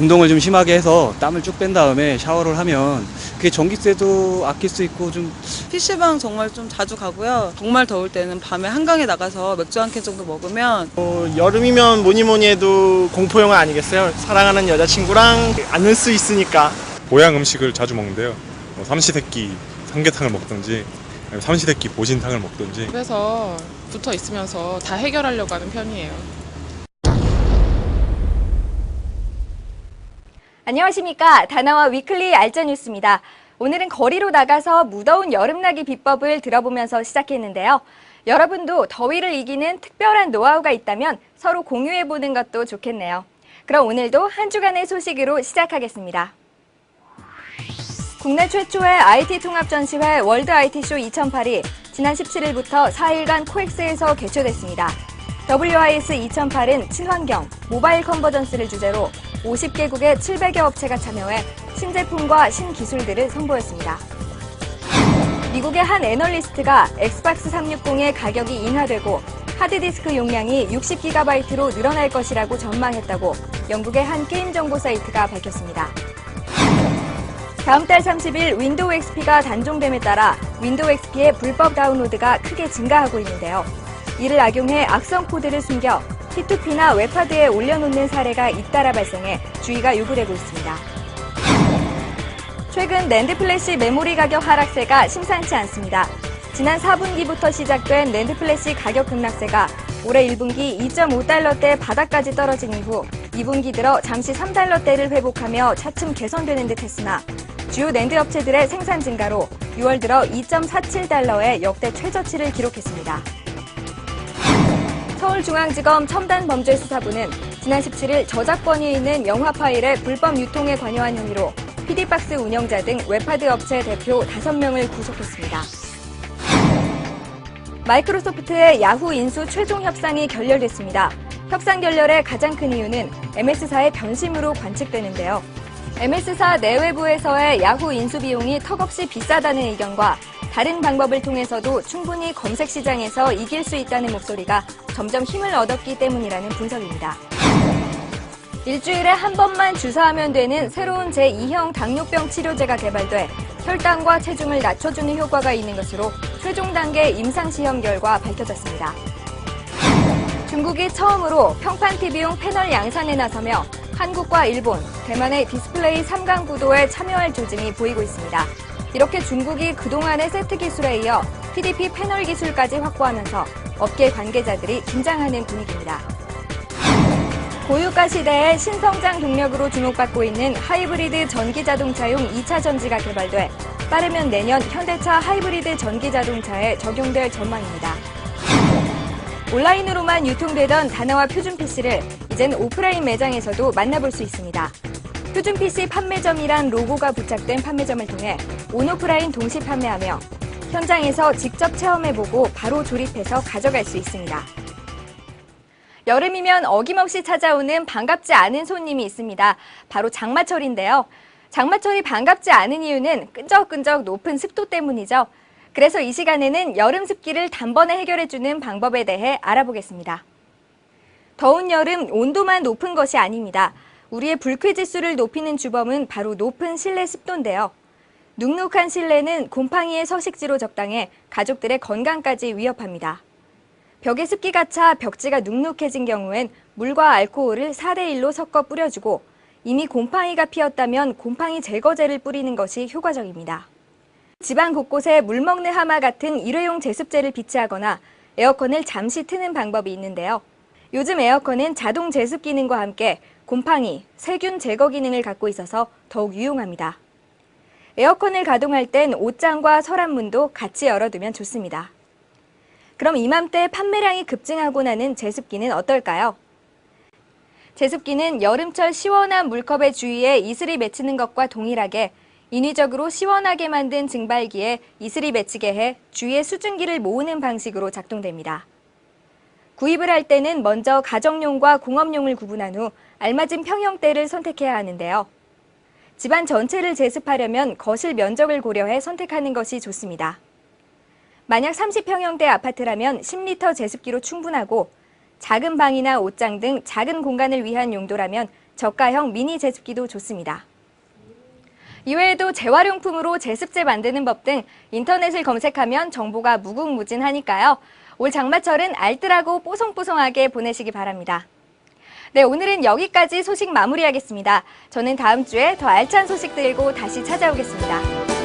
운동을 좀 심하게 해서 땀을 쭉 뺀 다음에 샤워를 하면 그게 전기세도 아낄 수 있고 좀 PC방 정말 좀 자주 가고요. 정말 더울 때는 밤에 한강에 나가서 맥주 한 캔 정도 먹으면 어, 여름이면 뭐니 뭐니 해도 공포 영화 아니겠어요? 사랑하는 여자친구랑 안을 수 있으니까. 보양 음식을 자주 먹는데요. 뭐 삼시세끼 삼계탕을 먹든지 아니면 삼시세끼 보신탕을 먹든지 집에서 붙어 있으면서 다 해결하려고 하는 편이에요. 안녕하십니까. 다나와 위클리 알짜 뉴스입니다. 오늘은 거리로 나가서 무더운 여름나기 비법을 들어보면서 시작했는데요. 여러분도 더위를 이기는 특별한 노하우가 있다면 서로 공유해보는 것도 좋겠네요. 그럼 오늘도 한 주간의 소식으로 시작하겠습니다. 국내 최초의 IT 통합 전시회 월드 IT쇼 2008이 지난 17일부터 4일간 코엑스에서 개최됐습니다. WIS 2008은 친환경, 모바일 컨버전스를 주제로 50개국의 700여 업체가 참여해 신제품과 신기술들을 선보였습니다. 미국의 한 애널리스트가 엑스박스 360의 가격이 인하되고 하드디스크 용량이 60GB로 늘어날 것이라고 전망했다고 영국의 한 게임 정보 사이트가 밝혔습니다. 다음 달 30일 윈도우 XP가 단종됨에 따라 윈도우 XP의 불법 다운로드가 크게 증가하고 있는데요. 이를 악용해 악성 코드를 숨겨 P2P나 웹하드에 올려놓는 사례가 잇따라 발생해 주의가 요구되고 있습니다. 최근 낸드 플래시 메모리 가격 하락세가 심상치 않습니다. 지난 4분기부터 시작된 낸드 플래시 가격 급락세가 올해 1분기 2.5달러대 바닥까지 떨어진 이후 2분기 들어 잠시 3달러대를 회복하며 차츰 개선되는 듯 했으나 주요 낸드 업체들의 생산 증가로 6월 들어 2.47달러의 역대 최저치를 기록했습니다. 서울중앙지검 첨단범죄수사부는 지난 17일 저작권이 있는 영화 파일의 불법 유통에 관여한 혐의로 PD박스 운영자 등 웹하드 업체 대표 5명을 구속했습니다. 마이크로소프트의 야후 인수 최종 협상이 결렬됐습니다. 협상 결렬의 가장 큰 이유는 MS사의 변심으로 관측되는데요. MS사 내외부에서의 야후 인수 비용이 턱없이 비싸다는 의견과 다른 방법을 통해서도 충분히 검색 시장에서 이길 수 있다는 목소리가 점점 힘을 얻었기 때문이라는 분석입니다. 일주일에 한 번만 주사하면 되는 새로운 제2형 당뇨병 치료제가 개발돼 혈당과 체중을 낮춰주는 효과가 있는 것으로 최종 단계 임상시험 결과 밝혀졌습니다. 중국이 처음으로 평판 TV용 패널 양산에 나서며 한국과 일본, 대만의 디스플레이 3강 구도에 참여할 조짐이 보이고 있습니다. 이렇게 중국이 그동안의 세트 기술에 이어 PDP 패널 기술까지 확보하면서 업계 관계자들이 긴장하는 분위기입니다. 고유가 시대의 신성장 동력으로 주목받고 있는 하이브리드 전기 자동차용 2차 전지가 개발돼 빠르면 내년 현대차 하이브리드 전기 자동차에 적용될 전망입니다. 온라인으로만 유통되던 다나와 표준 PC를 이젠 오프라인 매장에서도 만나볼 수 있습니다. 표준 PC 판매점이란 로고가 부착된 판매점을 통해 온오프라인 동시 판매하며 현장에서 직접 체험해보고 바로 조립해서 가져갈 수 있습니다. 여름이면 어김없이 찾아오는 반갑지 않은 손님이 있습니다. 바로 장마철인데요. 장마철이 반갑지 않은 이유는 끈적끈적 높은 습도 때문이죠. 그래서 이 시간에는 여름 습기를 단번에 해결해주는 방법에 대해 알아보겠습니다. 더운 여름 온도만 높은 것이 아닙니다. 우리의 불쾌 지수를 높이는 주범은 바로 높은 실내 습도인데요. 눅눅한 실내는 곰팡이의 서식지로 적당해 가족들의 건강까지 위협합니다. 벽에 습기가 차 벽지가 눅눅해진 경우엔 물과 알코올을 4대1로 섞어 뿌려주고 이미 곰팡이가 피었다면 곰팡이 제거제를 뿌리는 것이 효과적입니다. 집안 곳곳에 물 먹는 하마 같은 일회용 제습제를 비치하거나 에어컨을 잠시 트는 방법이 있는데요. 요즘 에어컨은 자동 제습 기능과 함께 곰팡이, 세균 제거 기능을 갖고 있어서 더욱 유용합니다. 에어컨을 가동할 땐 옷장과 서랍문도 같이 열어두면 좋습니다. 그럼 이맘때 판매량이 급증하고 나는 제습기는 어떨까요? 제습기는 여름철 시원한 물컵의 주위에 이슬이 맺히는 것과 동일하게 인위적으로 시원하게 만든 증발기에 이슬이 맺히게 해 주위에 수증기를 모으는 방식으로 작동됩니다. 구입을 할 때는 먼저 가정용과 공업용을 구분한 후 알맞은 평형대를 선택해야 하는데요. 집안 전체를 제습하려면 거실 면적을 고려해 선택하는 것이 좋습니다. 만약 30평형대 아파트라면 10리터 제습기로 충분하고 작은 방이나 옷장 등 작은 공간을 위한 용도라면 저가형 미니 제습기도 좋습니다. 이외에도 재활용품으로 제습제 만드는 법 등 인터넷을 검색하면 정보가 무궁무진하니까요. 올 장마철은 알뜰하고 뽀송뽀송하게 보내시기 바랍니다. 네, 오늘은 여기까지 소식 마무리하겠습니다. 저는 다음 주에 더 알찬 소식 들고 다시 찾아오겠습니다.